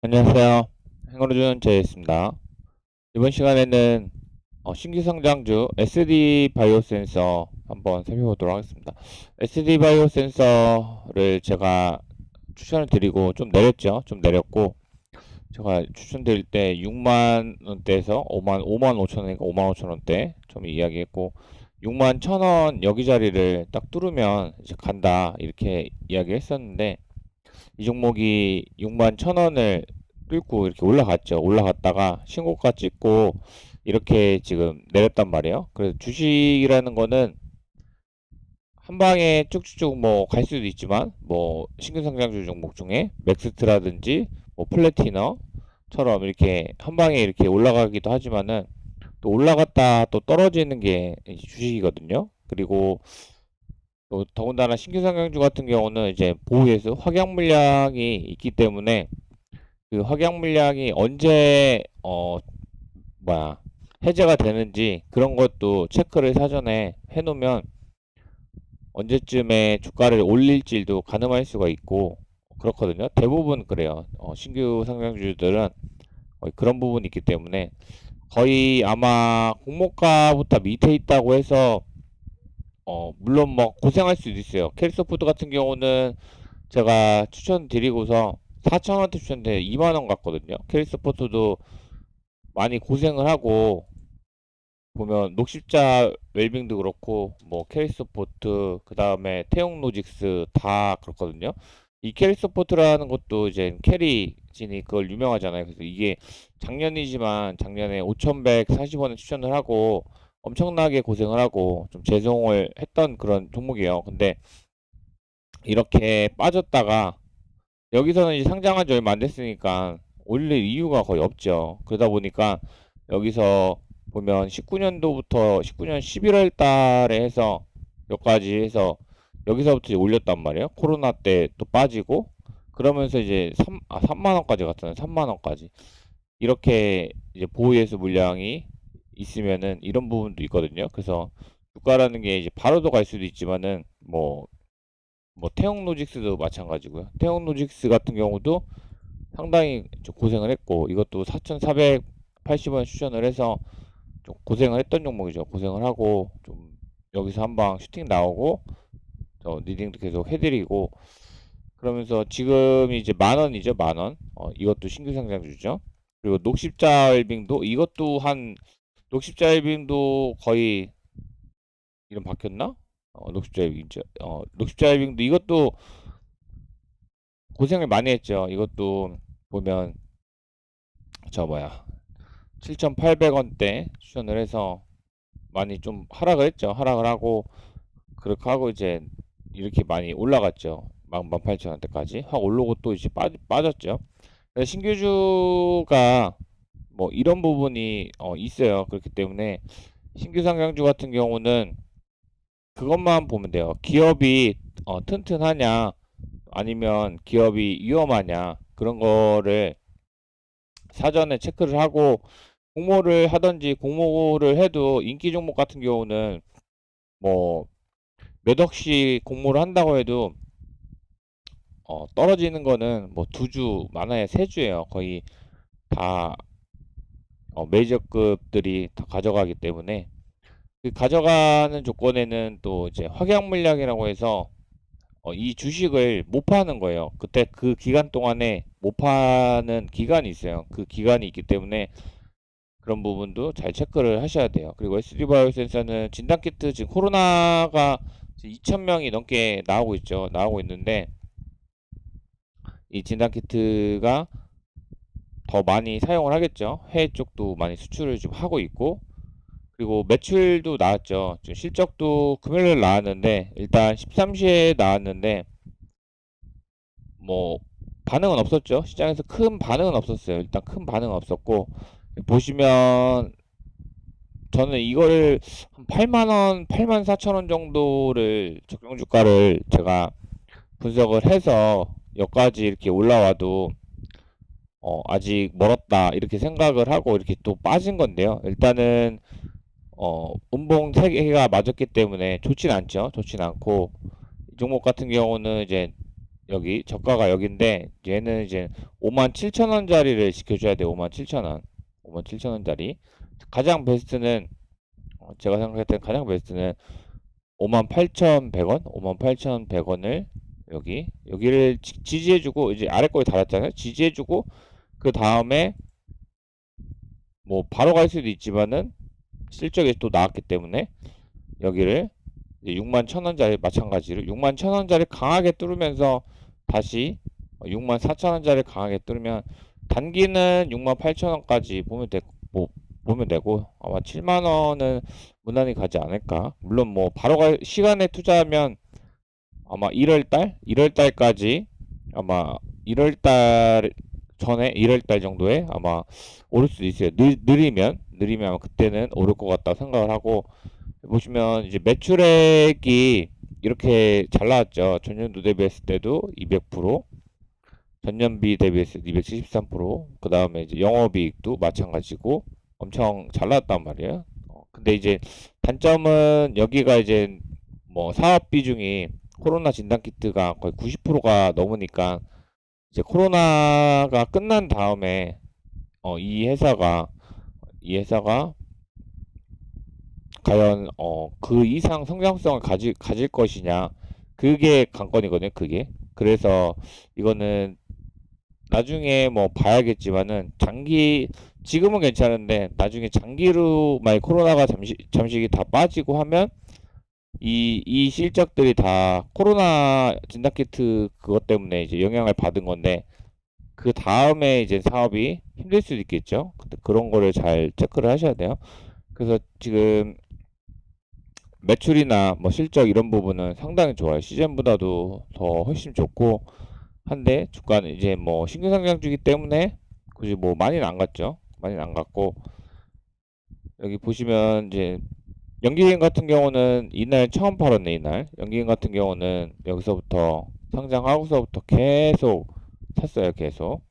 안녕하세요. 행운을 제이였습니다. 이번 시간에는 어, 신규 성장주 SD 바이오 센서 한번 살펴보도록 하겠습니다. SD 바이오 센서를 제가 추천을 드리고 좀 내렸죠. 좀 내렸고 제가 추천드릴 때 6만 원대에서 5만 5만 5천 원이니까 5만 5천 원대 좀 이야기했고 6만 1천 원 여기 자리를 딱 뚫으면 이제 간다 이렇게 이야기했었는데 이 종목이 6만 1천 원을 뚫고 이렇게 올라갔죠. 올라갔다가 신고가 찍고 이렇게 지금 내렸단 말이에요. 그래서 주식이라는 거는 한 방에 쭉쭉쭉 뭐 갈 수도 있지만 뭐 신규 상장주 종목 중에 맥스트라든지 뭐 플래티너처럼 이렇게 한 방에 이렇게 올라가기도 하지만은 또 올라갔다 또 떨어지는 게 주식이거든요. 그리고 또 더군다나 신규 상장주 같은 경우는 이제 보유해서 확약 물량이 있기 때문에 그 확약 물량이 언제 어 뭐야 해제가 되는지 그런 것도 체크를 사전에 해놓으면 언제쯤에 주가를 올릴지도 가늠할 수가 있고 그렇거든요. 대부분 그래요. 어, 신규 상장주들은 그런 부분이 있기 때문에 거의 아마 공모가부터 밑에 있다고 해서 어 물론 뭐 고생할 수도 있어요. 캐리소프트 같은 경우는 제가 추천드리고서 4천원대 추천데 2만원 갔거든요. 캐리소프트도 많이 고생을 하고 보면 녹십자 웰빙도 그렇고 뭐 캐리스포트 그 다음에 태용로직스 다 그렇거든요. 이 캐리스포트라는 것도 이제 캐리진이 그걸 유명하잖아요. 그래서 이게 작년이지만 작년에 5,140원에 추천을 하고 엄청나게 고생을 하고 좀 재송을 했던 그런 종목이에요. 근데 이렇게 빠졌다가 여기서는 이제 상장한 지 얼마 안 됐으니까 올릴 이유가 거의 없죠. 그러다 보니까 여기서 보면 19년도부터 19년 11월 달에 해서 여기까지 해서 여기서부터 이제 올렸단 말이에요. 코로나 때 또 빠지고 그러면서 이제 3, 아, 3만 원까지 갔잖아요. 3만 원까지. 이렇게 이제 보유해서 물량이 있으면은 이런 부분도 있거든요. 그래서 주가라는 게 이제 바로도 갈 수도 있지만은 뭐 뭐 태용 로직스도 마찬가지고요. 태용 로직스 같은 경우도 상당히 좀 고생을 했고 이것도 4,480원 추천을 해서 좀 고생을 했던 종목이죠. 고생을 하고 좀 여기서 한방 슈팅 나오고 저 리딩도 계속 해드리고 그러면서 지금 이제 만 원이죠. 만 원. 어, 이것도 신규 상장 주죠. 그리고 녹십자알빙도 이것도 한 녹십자알빙도 거의 이름 바뀌었나? 어, 녹십자알빙 어, 녹십자알빙도 이것도 고생을 많이 했죠. 이것도 보면 저 뭐야 7,800원대 추천을 해서 많이 좀 하락을 했죠. 하락을 하고 그렇게 하고 이제 이렇게 많이 올라갔죠. 18,000원대까지 확 올라오고 또 이제 빠, 빠졌죠. 신규주가 뭐 이런 부분이 어, 있어요. 그렇기 때문에 신규 상장주 같은 경우는 그것만 보면 돼요. 기업이 어, 튼튼하냐 아니면 기업이 위험하냐 그런 거를 사전에 체크를 하고 공모를 하든지 공모를 해도 인기 종목 같은 경우는 뭐 몇 억씩 공모를 한다고 해도 어, 떨어지는 거는 뭐 두 주 많아야 세 주예요. 거의 다 어, 메이저급들이 다 가져가기 때문에 그 가져가는 조건에는 또 이제 확약 물량이라고 해서 어, 이 주식을 못 파는 거예요. 그때 그 기간 동안에 못 파는 기간이 있어요. 그 기간이 있기 때문에 그런 부분도 잘 체크를 하셔야 돼요. 그리고 SD바이오 센서는 진단 키트 지금 코로나가 2,000명이 넘게 나오고 있죠. 나오고 있는데 이 진단 키트가 더 많이 사용을 하겠죠. 해외 쪽도 많이 수출을 좀 하고 있고 그리고 매출도 나왔죠. 지금 실적도 금요일 나왔는데 일단 13시에 나왔는데 뭐 반응은 없었죠. 시장에서 큰 반응은 없었어요. 일단 큰 반응은 없었고 보시면 저는 이거를 한 8만 원, 8만 4천 원 정도를 적정 주가를 제가 분석을 해서 여기까지 이렇게 올라와도 어, 아직 멀었다 이렇게 생각을 하고 이렇게 또 빠진 건데요. 일단은 어, 음봉 3개가 맞았기 때문에 좋진 않죠. 좋진 않고 이 종목 같은 경우는 이제 여기 저가가 여기인데 얘는 이제 5만 7천 원짜리를 시켜줘야 돼요. 5만 7천 원. 5만 7천 원짜리. 가장 베스트는 어, 제가 생각할 때 가장 베스트는 5만 8,100원, 5만 8,100원을 여기 여기를 지- 지지해주고 이제 아래 거에 달았잖아요. 지지해주고 그 다음에 뭐 바로 갈 수도 있지만은 실적이 또 나왔기 때문에 여기를 이제 6만 1,000원짜리 마찬가지로 6만 1,000원짜리 강하게 뚫으면서 다시 6만 4천 원짜리 강하게 뚫으면 단기는 6만 8천 원까지 보면 되, 뭐, 보면 되고 아마 7만 원은 무난히 가지 않을까. 물론 뭐 바로 갈 시간에 투자하면 아마 1월 달, 1월 달까지 아마 1월 달 전에 1월 달 정도에 아마 오를 수도 있어요. 느, 느리면 느리면 아마 그때는 오를 것 같다 생각을 하고 보시면 이제 매출액이 이렇게 잘 나왔죠. 전년도 대비했을 때도 200%, 전년비 대비했을 때 273%, 그 다음에 이제 영업이익도 마찬가지고 엄청 잘 나왔단 말이에요. 어, 근데 이제 단점은 여기가 이제 뭐 사업 비중이 코로나 진단 키트가 거의 90%가 넘으니까 이제 코로나가 끝난 다음에 어, 이 회사가 이 회사가 과연 어, 그 이상 성장성을 가지, 가질 것이냐. 그게 관건이거든요 그게. 그래서 이거는 나중에 뭐 봐야겠지만은 장기 지금은 괜찮은데 나중에 장기로 만약 코로나가 잠시 잠시 다 빠지고 하면 이, 이 실적들이 다 코로나 진단키트 그것 때문에 이제 영향을 받은 건데 그 다음에 이제 사업이 힘들 수도 있겠죠. 근데 그런 거를 잘 체크를 하셔야 돼요. 그래서 지금 매출이나 뭐 실적 이런 부분은 상당히 좋아요. 시즌보다도 더 훨씬 좋고 한데 주가는 이제 뭐 신규 상장주기 때문에 굳이 뭐 많이는 안 갔죠. 많이는 안 갔고 여기 보시면 이제 연기금 같은 경우는 이날 처음 팔았네 이날 연기금 같은 경우는 여기서부터 상장하고서부터 계속 샀어요 계속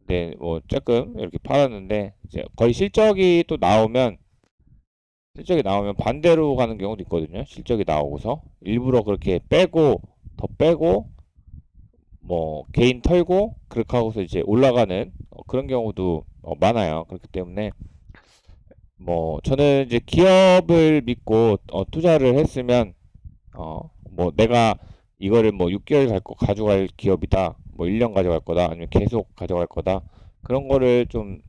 근데 뭐 조금 이렇게 팔았는데 이제 거의 실적이 또 나오면 실적이 나오면 반대로 가는 경우도 있거든요. 실적이 나오고서 일부러 그렇게 빼고 더 빼고 뭐 개인 털고 그렇게 하고서 이제 올라가는 어, 그런 경우도 어, 많아요. 그렇기 때문에 뭐 저는 이제 기업을 믿고 어, 투자를 했으면 어 뭐 내가 이거를 뭐 6개월 갈 거 가져갈 기업이다. 뭐 1년 가져갈 거다. 아니면 계속 가져갈 거다. 그런 거를 좀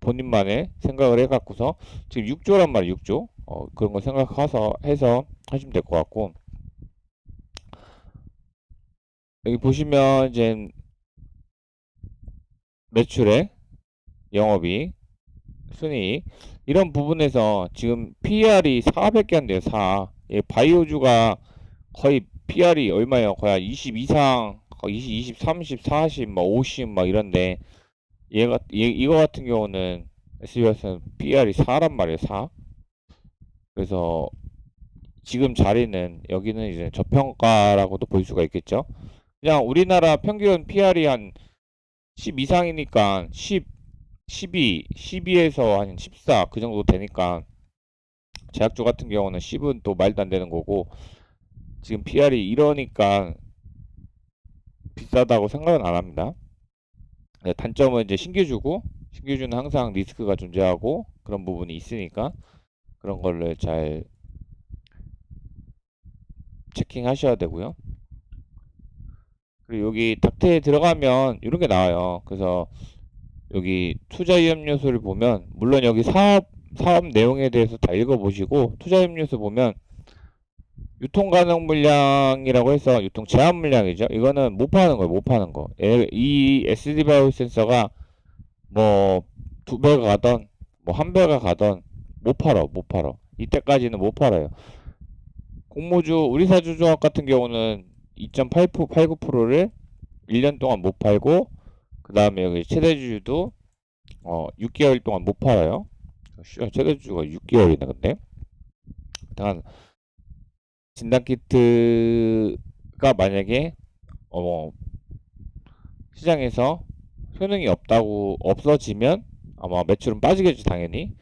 본인만의 생각을 해갖고서 지금 6조란 말이에요, 6조. 어, 그런 거 생각해서 해서 하시면 될 것 같고 여기 보시면 이제 매출액, 영업이익, 순이익 이런 부분에서 지금 PER이 4밖에 안 돼요, 4. 예, 바이오주가 거의 PER이 얼마예요? 거의 한 20 이상, 거의 20, 20, 30, 40, 막 50, 막 이런데 얘가 얘, 이거 같은 경우는 SBS는 PER이 4란 말이에요, 4. 그래서 지금 자리는 여기는 이제 저평가라고도 볼 수가 있겠죠. 그냥 우리나라 평균 PR이 한 10 이상이니까 10, 12, 12에서 한 14 그 정도 되니까 제약주 같은 경우는 10은 또 말도 안 되는 거고 지금 PR이 이러니까 비싸다고 생각은 안 합니다. 네, 단점은 이제 신규주고 신규주는 항상 리스크가 존재하고 그런 부분이 있으니까 그런 거를 잘 체킹하셔야 되고요. 그리고 여기 닥터에 들어가면 이런 게 나와요. 그래서 여기 투자 위험 요소를 보면 물론 여기 사업 사업 내용에 대해서 다 읽어보시고 투자 위험 요소 보면 유통 가능 물량이라고 해서 유통 제한 물량이죠. 이거는 못 파는 거예요. 못 파는 거. 에- 이 SD 바이오 센서가 뭐 두 배가 가던 뭐 한 배가 가던 못 팔어. 못 팔어. 이때까지는 못 팔아요. 공모주 우리사 주조합 같은 경우는 2.89%를 1년 동안 못 팔고 그 다음에 여기 최대주주도 어 6개월 동안 못 팔아요. 최대주주가 6개월이네 근데. 일단 진단키트가 만약에 어 시장에서 효능이 없다고 없어지면 아마 매출은 빠지겠죠 당연히.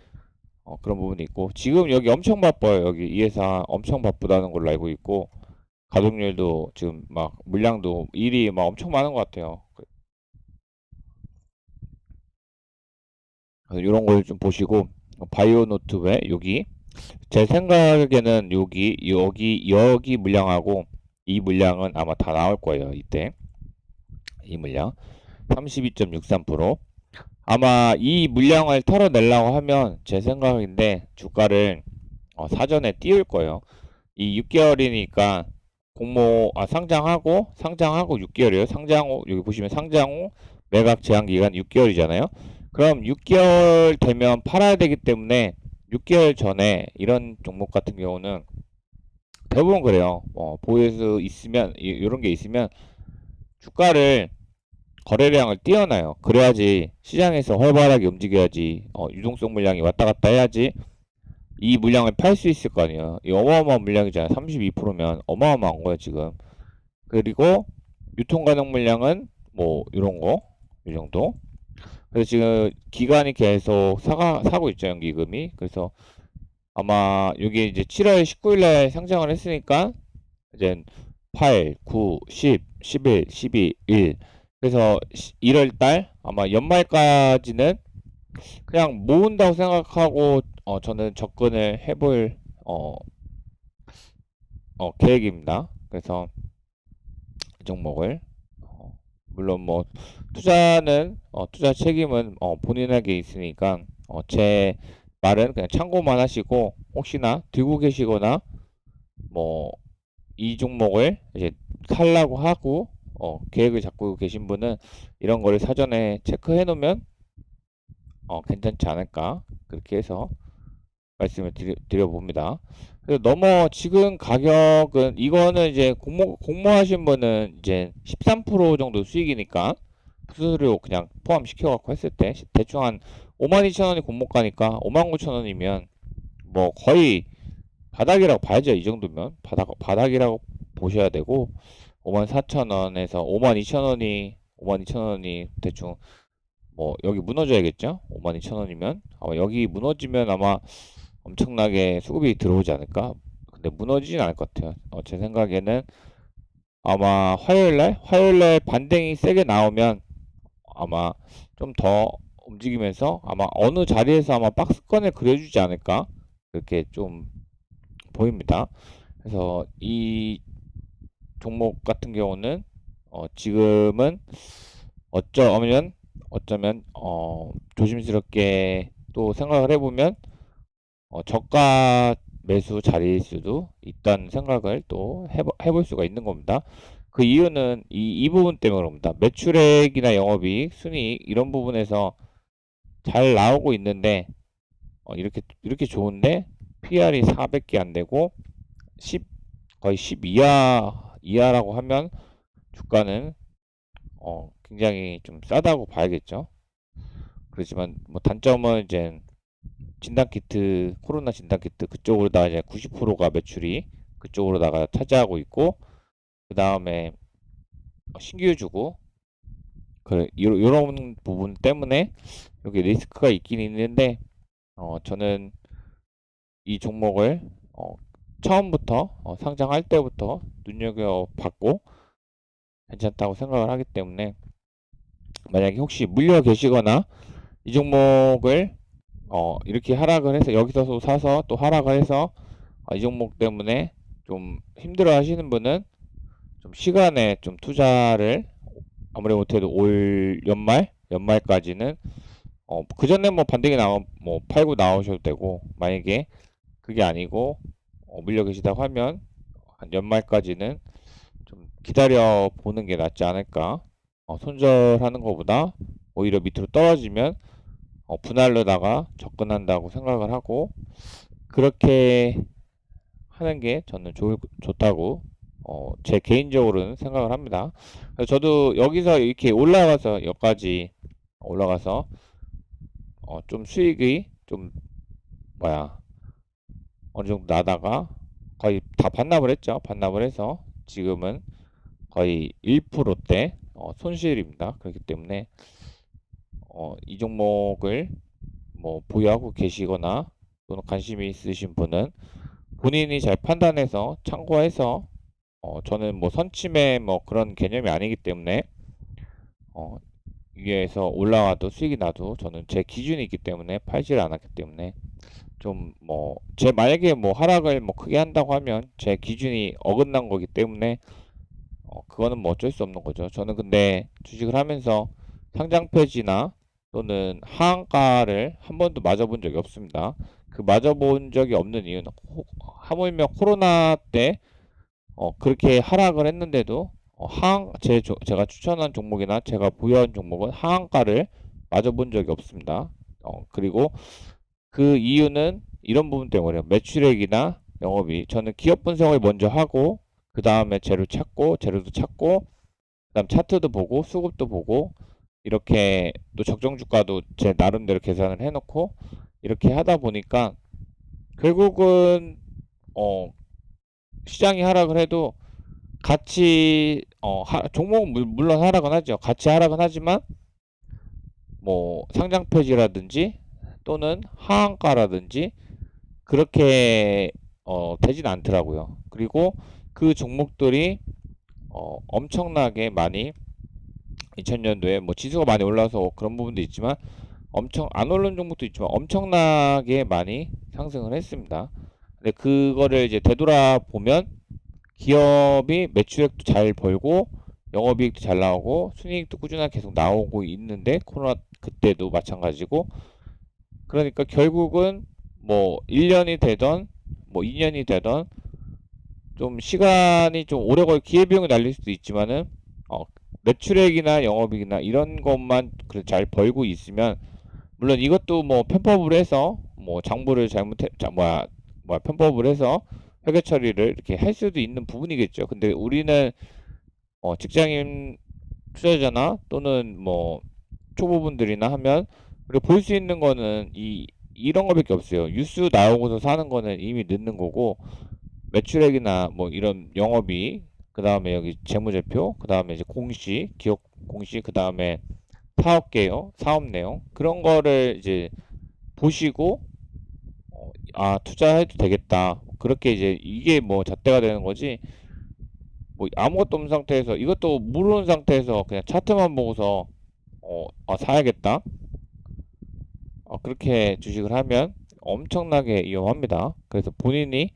어, 그런 부분이 있고 지금 여기 엄청 바빠요 여기 이 회사 엄청 바쁘다는 걸로 알고 있고 가동률도 지금 막 물량도 일이 막 엄청 많은 것 같아요. 이런 걸 좀 보시고 바이오 노트웨 여기 제 생각에는 여기 여기 여기 물량하고 이 물량은 아마 다 나올 거예요. 이때 이 물량 32.63% 아마 이 물량을 털어내려고 하면 제 생각인데 주가를 어, 사전에 띄울 거예요. 이 6개월이니까 공모 아 상장하고 상장하고 6개월이에요. 상장 후 여기 보시면 상장 후 매각 제한 기간 6개월이잖아요. 그럼 6개월 되면 팔아야 되기 때문에 6개월 전에 이런 종목 같은 경우는 대부분 그래요. 어, 보유수 있으면 이런 게 있으면 주가를 거래량을 띄워놔요. 그래야지 시장에서 활발하게 움직여야지 어, 유동성 물량이 왔다 갔다 해야지 이 물량을 팔 수 있을 거 아니에요. 이 어마어마한 물량이잖아요. 32%면 어마어마한 거예요, 지금. 그리고 유통 가능 물량은 뭐 이런 거, 이 정도. 그래서 지금 기간이 계속 사가, 사고 있죠, 연기금이. 그래서 아마 이게 이제 7월 19일 날 상장을 했으니까 이제 8, 9, 10, 11, 12, 1. 그래서 1월 달 아마 연말까지는 그냥 모은다고 생각하고 어, 저는 접근을 해볼 어, 어, 계획입니다. 그래서 이 종목을 어, 물론 뭐 투자는 어, 투자 책임은 어, 본인에게 있으니까 어, 제 말은 그냥 참고만 하시고 혹시나 들고 계시거나 뭐 이 종목을 이제 살라고 하고 어, 계획을 잡고 계신 분은 이런 거를 사전에 체크해 놓으면 어, 괜찮지 않을까 그렇게 해서 말씀을 드려, 드려봅니다. 그래서 넘어 지금 가격은 이거는 이제 공모 공모하신 분은 이제 13% 정도 수익이니까 수수료 그냥 포함시켜 갖고 했을 때 대충 한 52,000원이 공모가니까 59,000원이면 뭐 거의 바닥이라고 봐야죠. 이 정도면 바닥 바닥이라고 보셔야 되고 54,000원에서 52,000원이 52,000원이 대충 뭐 여기 무너져야겠죠? 52,000원이면 아마 여기 무너지면 아마 엄청나게 수급이 들어오지 않을까? 근데 무너지진 않을 것 같아요. 어, 제 생각에는 아마 화요일 날 화요일 날 반등이 세게 나오면 아마 좀 더 움직이면서 아마 어느 자리에서 아마 박스권을 그려주지 않을까 그렇게 좀 보입니다. 그래서 이 종목 같은 경우는 어, 지금은 어쩌면 어쩌면 어, 조심스럽게 또 생각을 해보면 어, 저가 매수 자리일 수도 있다는 생각을 또 해보, 해볼 수가 있는 겁니다. 그 이유는 이, 이 부분 때문에 그럽니다. 매출액이나 영업이익, 순이익 이런 부분에서 잘 나오고 있는데 어, 이렇게 이렇게 좋은데 PR이 400개 안 되고 10 거의 10 이하 이하라고 하면 주가는 어, 굉장히 좀 싸다고 봐야겠죠. 그렇지만 뭐 단점은 이제 진단 키트 코로나 진단 키트 그쪽으로다가 이제 90%가 매출이 그쪽으로다가 차지하고 있고 그 다음에 신규 주고 그 이런 부분 때문에 여기 리스크가 있긴 있는데 어 저는 이 종목을 어 처음부터 어 상장할 때부터 눈여겨 봤고 괜찮다고 생각을 하기 때문에 만약에 혹시 물려 계시거나 이 종목을 어 이렇게 하락을 해서 여기서 사서 또 하락을 해서 아, 이 종목 때문에 좀 힘들어 하시는 분은 좀 시간에 좀 투자를 아무리 못해도 올 연말? 연말까지는 어, 그 전에 뭐 반등이 나오면 뭐 팔고 나오셔도 되고 만약에 그게 아니고 어, 물려 계시다고 하면 한 연말까지는 좀 기다려 보는 게 낫지 않을까? 어, 손절하는 것보다 오히려 밑으로 떨어지면 어, 분할로다가 접근한다고 생각을 하고 그렇게 하는 게 저는 좋을, 좋다고 어, 제 개인적으로는 생각을 합니다. 저도 여기서 이렇게 올라가서 여기까지 올라가서 어, 좀 수익이 좀 뭐야 어느 정도 나다가 거의 다 반납을 했죠. 반납을 해서 지금은 거의 1%대 어, 손실입니다. 그렇기 때문에 어, 이 종목을 뭐 보유하고 계시거나 또는 관심이 있으신 분은 본인이 잘 판단해서 참고해서 어, 저는 뭐 선침해 뭐 그런 개념이 아니기 때문에 어, 위에서 올라와도 수익이 나도 저는 제 기준이 있기 때문에 팔지를 않았기 때문에 좀 뭐 제 만약에 뭐 하락을 뭐 크게 한다고 하면 제 기준이 어긋난 거기 때문에 어, 그거는 뭐 어쩔 수 없는 거죠. 저는 근데 주식을 하면서 상장 폐지나 또는 하한가를 한 번도 맞아본 적이 없습니다. 그 맞아본 적이 없는 이유는 호- 하물며 코로나 때 어, 그렇게 하락을 했는데도 어, 하한 제 조- 제가 추천한 종목이나 제가 보유한 종목은 하한가를 맞아본 적이 없습니다. 어, 그리고 그 이유는 이런 부분 때문에요. 매출액이나 영업이 저는 기업 분석을 먼저 하고 그 다음에 재료 찾고 재료도 찾고 그다음 차트도 보고 수급도 보고 이렇게 또 적정 주가도 제 나름대로 계산을 해놓고 이렇게 하다 보니까 결국은 어 시장이 하락을 해도 같이 어 하, 종목은 물- 물론 하락은 하죠. 같이 하락은 하지만 뭐 상장 폐지라든지 또는 하한가라든지 그렇게 어 되진 않더라고요. 그리고 그 종목들이 어 엄청나게 많이 2000년도에 뭐 지수가 많이 올라서 그런 부분도 있지만 엄청 안 오른 종목도 있지만 엄청나게 많이 상승을 했습니다. 근데 그거를 이제 되돌아 보면 기업이 매출액도 잘 벌고 영업이익도 잘 나오고 순이익도 꾸준하게 계속 나오고 있는데 코로나 그때도 마찬가지고. 그러니까 결국은 뭐 1년이 되던 뭐 2년이 되던 좀 시간이 좀 오래 걸 기회비용이 날릴 수도 있지만은 어, 매출액이나 영업이익이나 이런 것만 잘 벌고 있으면 물론 이것도 뭐 편법을 해서 뭐 장부를 잘못해 자, 뭐야 뭐야 편법을 해서 회계 처리를 이렇게 할 수도 있는 부분이겠죠. 근데 우리는 어, 직장인 투자자나 또는 뭐 초보분들이나 하면 우리가 볼수 있는 거는 이 이런 거밖에 없어요. 뉴스 나오고서 사는 거는 이미 늦는 거고 매출액이나 뭐 이런 영업이 그 다음에 여기 재무제표 그 다음에 이제 공시 기업 공시 그 다음에 사업 개요 사업 내용 그런 거를 이제 보시고 어, 아 투자해도 되겠다. 그렇게 이제 이게 뭐 잣대가 되는 거지. 뭐 아무것도 없는 상태에서 이것도 모르는 상태에서 그냥 차트만 보고서 어, 아, 사야겠다. 어, 그렇게 주식을 하면 엄청나게 위험합니다. 그래서 본인이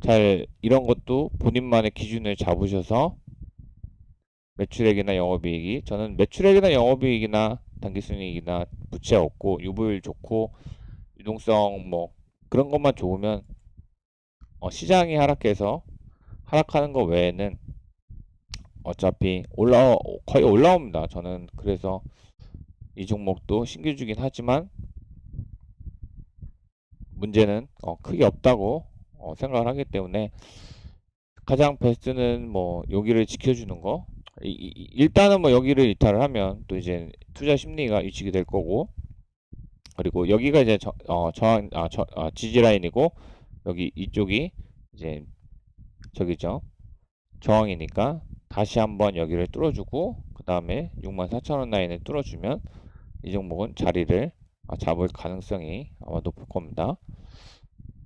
잘 이런 것도 본인만의 기준을 잡으셔서 매출액이나 영업이익이 저는 매출액이나 영업이익이나 당기순이익이나 부채 없고 유보율 좋고 유동성 뭐 그런 것만 좋으면 어, 시장이 하락해서 하락하는 거 외에는 어차피 올라 거의 올라옵니다. 저는 그래서 이 종목도 신규주긴 하지만 문제는 어, 크게 없다고 어, 생각을 하기 때문에 가장 베스트는 뭐 여기를 지켜주는 거 이- 이- 일단은 뭐 여기를 이탈을 하면 또 이제 투자 심리가 위축이 될 거고 그리고 여기가 이제 저, 어, 저항 아, 저, 아, 지지 라인이고 여기 이쪽이 이제 저기죠 저항이니까 다시 한번 여기를 뚫어주고 그 다음에 64,000원 라인을 뚫어주면 이 종목은 자리를 아, 잡을 가능성이 아마 높을 겁니다.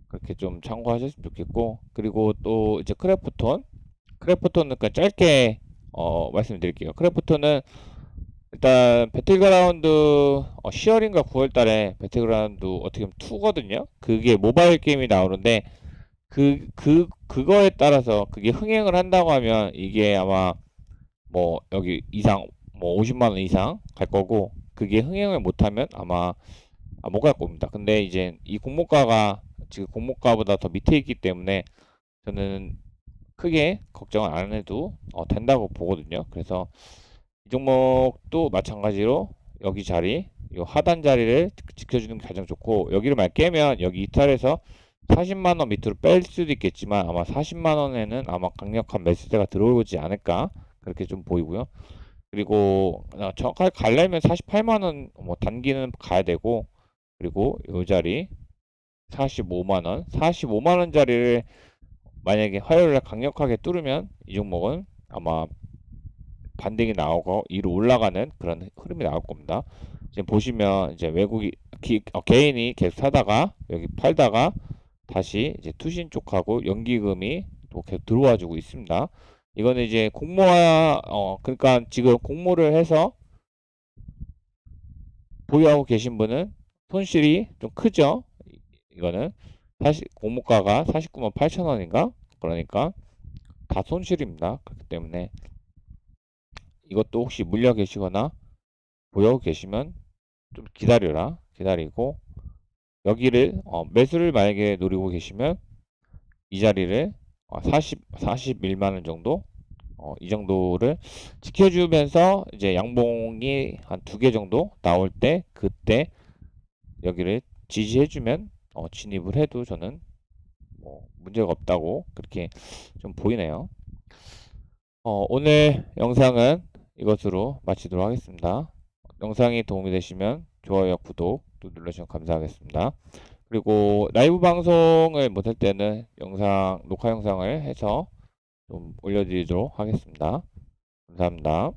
그렇게 좀 참고하셨으면 좋겠고 그리고 또 이제 크래프톤 크래프톤은 그냥 짧게 어, 말씀드릴게요. 크래프톤은 일단 배틀그라운드 어, 10월인가 9월달에 배틀그라운드 어떻게 보면 2거든요. 그게 모바일 게임이 나오는데 그, 그, 그 거에 따라서 그게 흥행을 한다고 하면 이게 아마 뭐 여기 이상 뭐 50만 원 이상 갈 거고 그게 흥행을 못하면 아마 아, 못 갈 겁니다. 근데 이제 이 공모가가 지금 공모가보다 더 밑에 있기 때문에 저는 크게 걱정을 안 해도 어, 된다고 보거든요. 그래서 이 종목도 마찬가지로 여기 자리, 이 하단 자리를 지켜주는 게 가장 좋고 여기를 만 깨면 여기 이탈해서 40만 원 밑으로 뺄 수도 있겠지만 아마 40만 원에는 아마 강력한 매수세가 들어오지 않을까 그렇게 좀 보이고요. 그리고 어, 정확하게 가려면 48만 원 뭐 단기는 가야 되고 그리고 이 자리 45만 원, 45만 원 자리를 만약에 화요일에 강력하게 뚫으면 이 종목은 아마 반등이 나오고 위로 올라가는 그런 흐름이 나올 겁니다. 지금 보시면 이제 외국이 기, 어, 개인이 계속 사다가 여기 팔다가 다시 이제 투신 쪽하고 연기금이 또 계속 들어와 주고 있습니다. 이거는 이제 공모와 어 그러니까 지금 공모를 해서 보유하고 계신 분은 손실이 좀 크죠. 이- 이거는 사실 공모가가 49만 8천 원인가? 그러니까 다 손실입니다. 그렇기 때문에 이것도 혹시 물려 계시거나 보유하고 계시면 좀 기다려라. 기다리고 여기를 어, 매수를 만약에 노리고 계시면 이 자리를 어, 40 41만 원 정도 어, 이 정도를 지켜주면서 이제 양봉이 한 두 개 정도 나올 때 그때 여기를 지지해주면 어, 진입을 해도 저는 뭐 문제가 없다고 그렇게 좀 보이네요. 어, 오늘 영상은 이것으로 마치도록 하겠습니다. 영상이 도움이 되시면 좋아요, 구독 또 눌러주시면 감사하겠습니다. 그리고 라이브 방송을 못할 때는 영상, 녹화 영상을 해서 좀 올려드리도록 하겠습니다. 감사합니다.